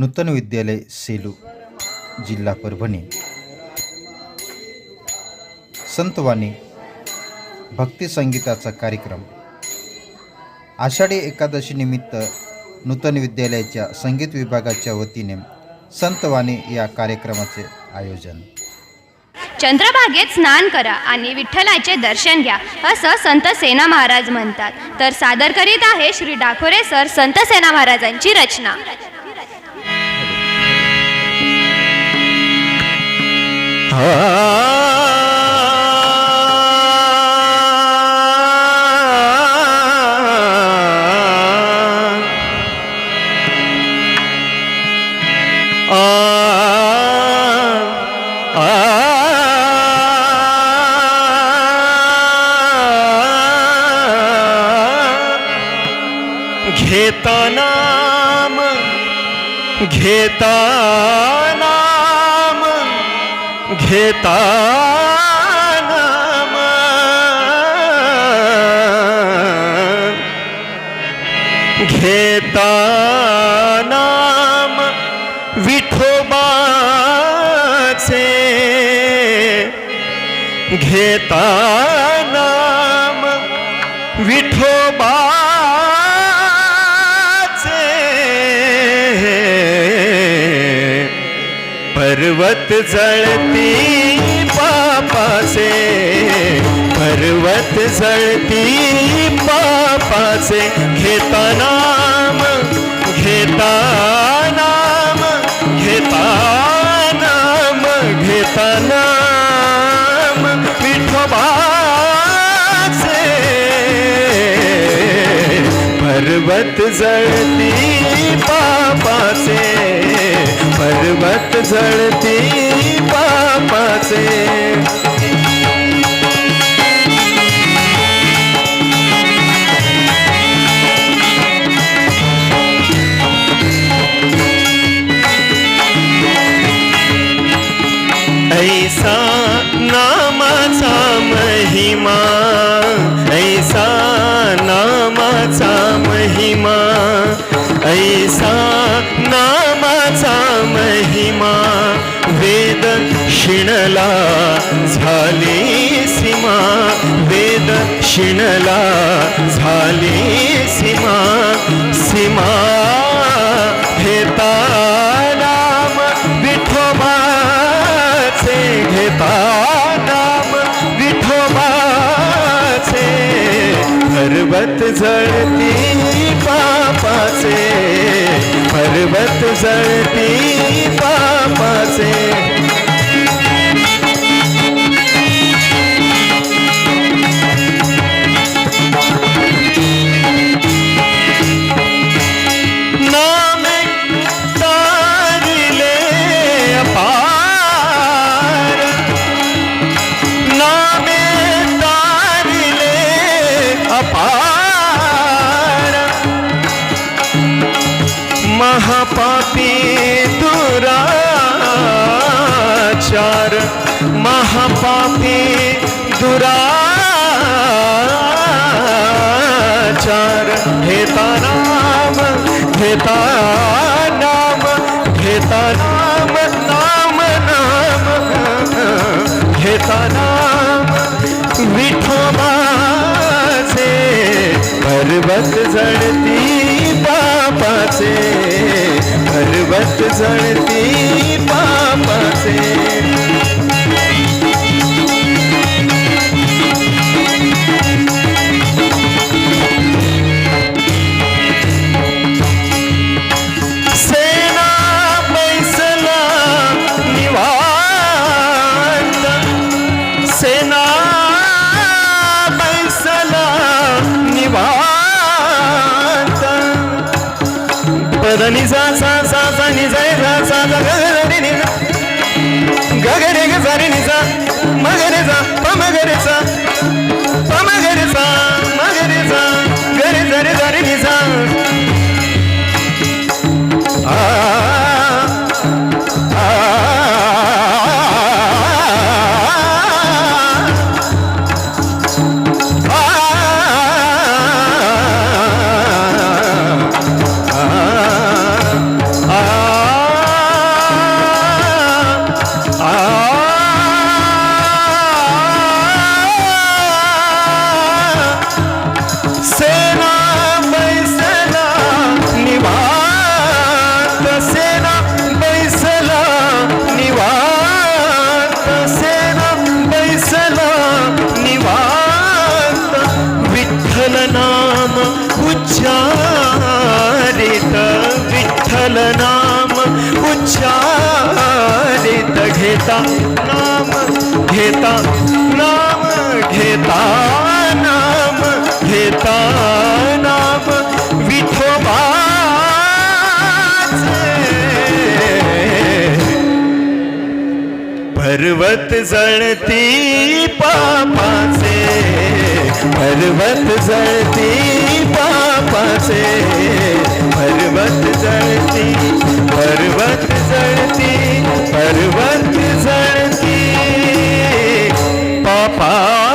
नूतन विद्यालय सेलू जिल्हा परभणी. संतवाणी भक्ती संगीताचा कार्यक्रम. आषाढी एकादशी निमित्त नूतन विद्यालयाच्या संगीत विभागाच्या वतीने संतवाणी या कार्यक्रमाचे आयोजन. चंद्रभागेत स्नान करा आणि विठ्ठलाचे दर्शन घ्या असं संत सेना महाराज म्हणतात. तर सादर करीत आहे श्री डाखोरे सर संत सेना महाराजांची रचना. घेता नाम घेता नाम घेता नाम. घेता नाम विठोबाचे घेता नाम विठोबा पर्वत जळती पापाचे पर्वत जळती पापाचे घेता नाम घेता नाम घेता नाम घेता नाम विठोबाचे. पर्वत जळती पापाचे पर्वत जळती पापाचे. ऐसा नामाचा महिमा ऐसा नामाचा महिमा ऐसा ना महिमा वेद शिणला झाली सीमा वेद शिणला झाली सीमा पर्वत जळती पापाचे पर्वत जळती पापाचे. पापी दुराचार घेता नाम घेता नाम घेता नाम नाम नाम घेता नाम विठोबाचे पर्वत जळती पापाचे पर्वत जळती पापाचे पदनी सा सा सा सा नि जय सा सा सा ग ग रे नि ग ग रे ग सा रे नि सा उच्चारित घेता नाम घेता नाम घेता नाम घेता नाम विठोबा पर्वत जळती पापाचे पर्वत जळती पापाचे पर्वत जळती पर्वत जळती पर्वत जळती. पापा